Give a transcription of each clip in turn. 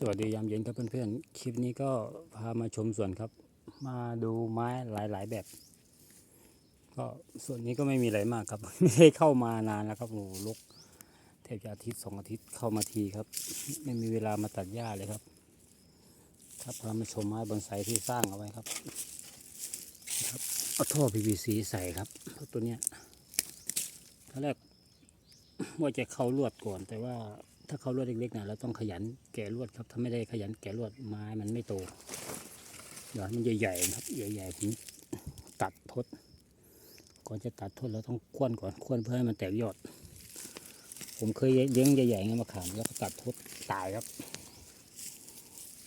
สวัสดียามเย็นครับเพื่อนๆ คลิปนี้ก็พามาชมสวนครับ มาดูไม้หลายๆแบบ ก็ส่วนนี้ก็ไม่มีอะไรมากครับ ไม่ได้เข้ามานานแล้วครับโอ้ลกแทบจะอาทิตย์สองอาทิตย์เข้ามาทีครับ ไม่มีเวลามาตัดหญ้าเลยครับ ครับพามาชมไม้บอนไซที่สร้างเอาไว้ครับครับเอาท่อ PVC ใส่ครับเพราะตัวเนี้ยตอนแรกว่าจะเข้าลวดก่อนแต่ว่า ถ้าเขาลวดเล็กๆนะเราต้องขยันแกะลวดครับถ้าไม่ได้ขยันแกะลวดไม้มันไม่โตเดี๋ยวมันใหญ่ๆครับใหญ่ๆผมตัดทดก่อนจะตัดทดเราต้องควนก่อนควนเพื่อให้มันแตกยอด ผมเคยเลี้ยงใหญ่ๆไงมะขามแล้วก็ตัดทดตายครับ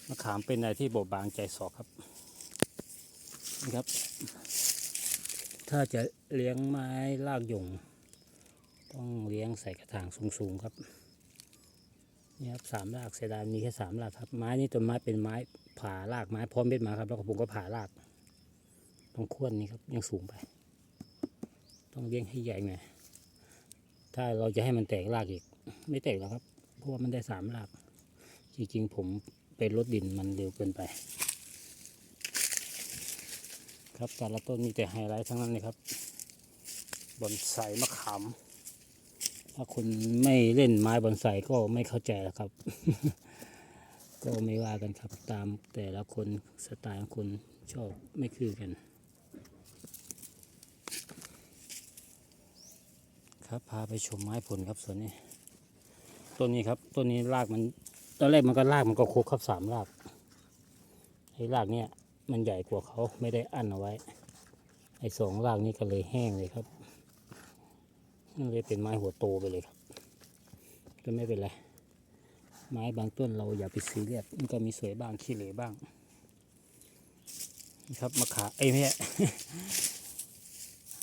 มะขามเป็นอะไรที่บอบบางใจสอกครับนะครับ ถ้าจะเลี้ยงไม้ลากยง ต้องเลี้ยงใส่กระถางสูงๆครับ นี่ครับสามรากเสียดายมีแค่สามรากครับ ไม้นี่ต้นไม้เป็นไม้ผ่ารากไม้พร้อมเม็ดมาครับ แล้วก็ผมก็ผ่ารากต้องควนนี่ครับยังสูงไป ต้องเลี้ยงให้ใหญ่หน่อยถ้าเราจะให้มันแตกรากอีก ไม่แตกแล้วครับ เพราะว่ามันได้สามราก จริงๆผมเป็นรถดินมันเร็วเกินไป ครับแต่ละต้นมีแต่ไฮไลท์ทั้งนั้นเลยครับบอนไซมะขาม ถ้าคนไม่เล่นไม้บอนไซก็ไม่เข้าใจหรอกครับ ก็ไม่ว่ากันครับตามแต่ละคนสไตล์ของคนชอบไม่คือกัน ครับพาไปชมไม้ผลครับส่วนนี้ต้นนี้ครับต้นนี้รากมันตอนแรกมันก็รากมันก็โคกครับสามรากไอ้รากเนี้ยมันใหญ่กว่าเขาไม่ได้อั้นเอาไว้ไอ้สองรากนี้ก็เลยแห้งเลยครับ มันเลยเป็นไม้หัวโตไปเลยครับ ก็ไม่เป็นไร ไม้บางต้นเราอย่าไปซีเรียสมันก็มีสวยบ้างขี้เหร่บ้างนี่ครับมะขาไอ้แม่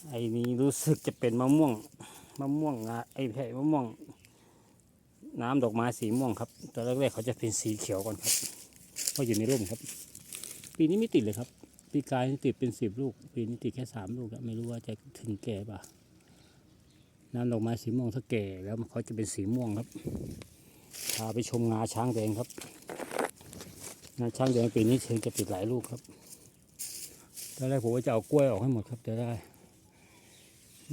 ไอ้นี้รู้สึกจะเป็นมะม่วงมะม่วงงาไอ้แพ่มะม่วง น้ำดอกไม้สีม่วงครับตอนแรกๆเขาจะเป็นสีเขียวก่อนครับเพราะอยู่ในร่มครับ ปีนี้ไม่ติดเลยครับ ปีกายนี่ติดเป็นสิบลูก ปีนี้ติดแค่สามลูกครับไม่รู้ว่าจะถึงแก่ป่ะ น้ำดอกไม้สีม่วงถ้าแก่แล้วเขาจะเป็นสีม่วงครับพาไปชมงาช้างแดงครับงาช้างแดงปีนี้เชิงจะติดหลายลูกครับตอนแรกผมว่าจะเอากล้วยออกให้หมดครับแต่ได้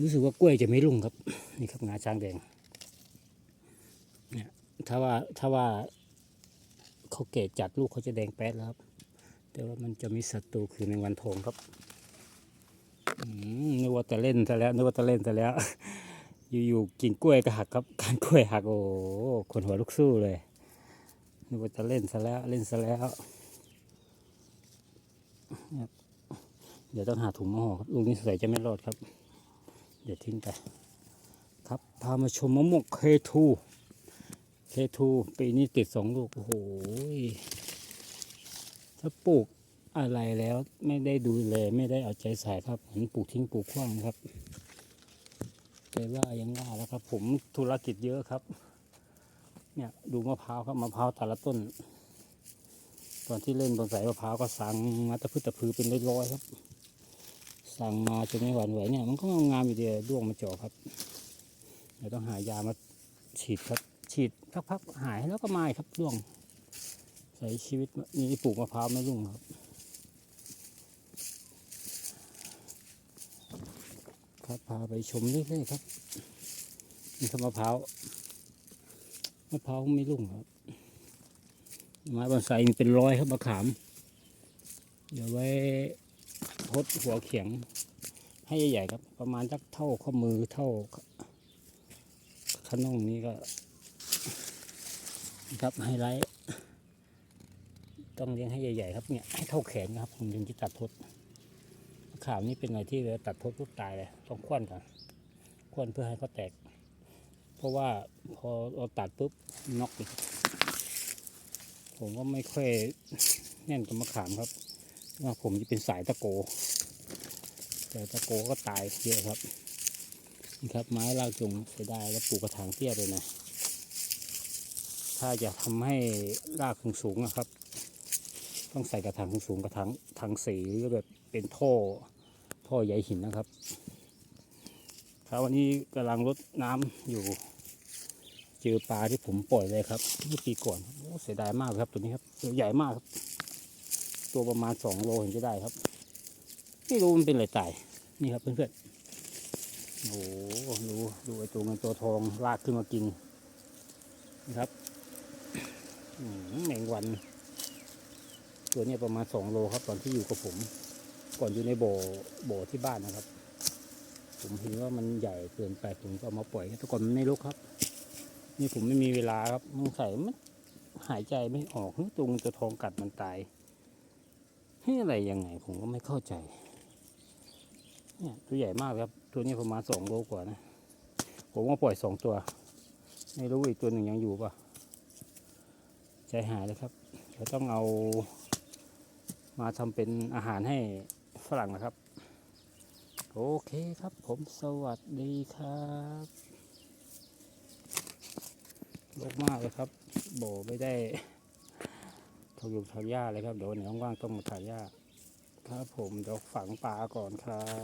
รู้สึกว่ากล้วยจะไม่รุ่งครับ นี่ครับงาช้างแดงเนี่ยถ้าว่าถ้าว่าเขาเกตจัดลูกเขาจะแดงแป๊ดแล้วครับ แต่ว่ามันจะมีศัตรูคือแมงวันทองครับอืมนึกว่าจะเล่นซะแล้วนึกว่าจะเล่นซะแล้ว อยู่ๆกินกล้วยก็หักครับการกล้วยหักโอ้คนหัวลุกสู้เลยนึกว่าจะเล่นซะแล้วเล่นซะแล้ว เดี๋ยวต้องหาถุงมาห่อลูกนี้ใส่จะไม่รอดครับ เดี๋ยวทิ้งไป ครับพามาชมมะม่วงเคทูเคทูปีนี้ติดสองลูกโอ้โหถ้าปลูกอะไรแล้วไม่ได้ดูแลไม่ได้เอาใจใส่ครับเหมือนปลูกทิ้งปลูกขว้างครับ แต่ว่ายังว่าแล้วครับ ผมธุรกิจเยอะครับ เนี่ยดูมะพร้าวครับมะพร้าวแต่ละต้น ตอนที่เล่นบอนไสมะพร้าวก็สั่งมาตะพืชตะพือเป็นร้อยๆครับ สั่งมาจนไม่หวั่นไหวเนี่ย มันก็งามอยู่เดียวด้วงมาเจาะครับเดี๋ยวต้องหายามาฉีดครับ ฉีดพักๆหายแล้วก็มาอีกครับด้วงใส่ชีวิตนี่ปลูกมะพร้าวไม่รุ่งครับ ครับพาไปชมเรื่อยๆครับนี่ครับมะพร้าวมะพร้าวไม่รุ่งครับไม้บอนไซมีเป็นร้อยครับมะขาม เดี๋ยวไว้พดหัวเขียง ให้ใหญ่ๆครับ ประมาณสักเท่าข้อมือเท่าขนงนี้ก็ครับไฮไลท์ต้องเลี้ยงให้ใหญ่ ๆ ครับเนี่ยให้เท่าแขนนะครับผมถึงจะตัดทด ข่าวนี้เป็นอะไรที่เวลาตัดทดปุ๊บตายเลยต้องควนก่อนควนเพื่อให้เขาแตก เพราะว่าพอเราตัดปุ๊บน็อกอีกผมก็ไม่ค่อยแน่นกับมะขามครับว่าผมจะเป็นสายตะโก แต่ตะโกก็ตายเยอะครับนี่ครับไม้รากจุงเสียดายแล้วปลูกกระถางเตี้ยเลยนะ ถ้าจะทำให้รากสูงๆนะครับ ต้องใส่กระถางสูงกระถางทางสีหรือแบบเป็นท่อท่อใยหินนะครับครับวันนี้กำลังรดน้ำอยู่เจอปลาที่ผมปล่อยเลยครับเมื่อปีก่อนโอ้เสียดายมากครับตัวนี้ครับตัวใหญ่มากครับ ตัวประมาณสองโลเห็นจะได้ครับไม่รู้มันเป็นอะไรตายนี่ครับเพื่อนๆโอ้โหดูดูไอตัวเงินตัวทองลากขึ้นมากินนะครับแมงวัน ตัวนี้ประมาณสองโลครับ ตอนที่อยู่กับผม ก่อนอยู่ในโบ่อบ่อที่บ้านนะครับ ผมเห็นว่ามันใหญ่เกินไปผมก็เอามาปล่อยแต่ก่อนมันไม่ลุกครับ นี่ผมไม่มีเวลาครับสงสัยมันหายใจไม่ออกหรือตัวเงินตัวทองกัดมันตายให้อะไรยังไงผมก็ไม่เข้าใจ เนี่ยตัวใหญ่มากครับ ตัวนี้ประมาณสองโลกว่านะ ผมว่าปล่อยสองตัว ไม่รู้อีกตัวหนึ่งยังอยู่ปะใจหายเลยครับเดี๋ยวต้องเอา มาทำเป็นอาหารให้ฝรั่งนะครับ โอเคครับผมสวัสดีครับโลกมากเลยครับ โบไม่ได้ทายุงทางหญ้าเลยครับ เดี๋ยววันไหนว่างๆต้องมาถ่ายหญ้าครับผมเดี๋ยวฝังปลาก่อนครับ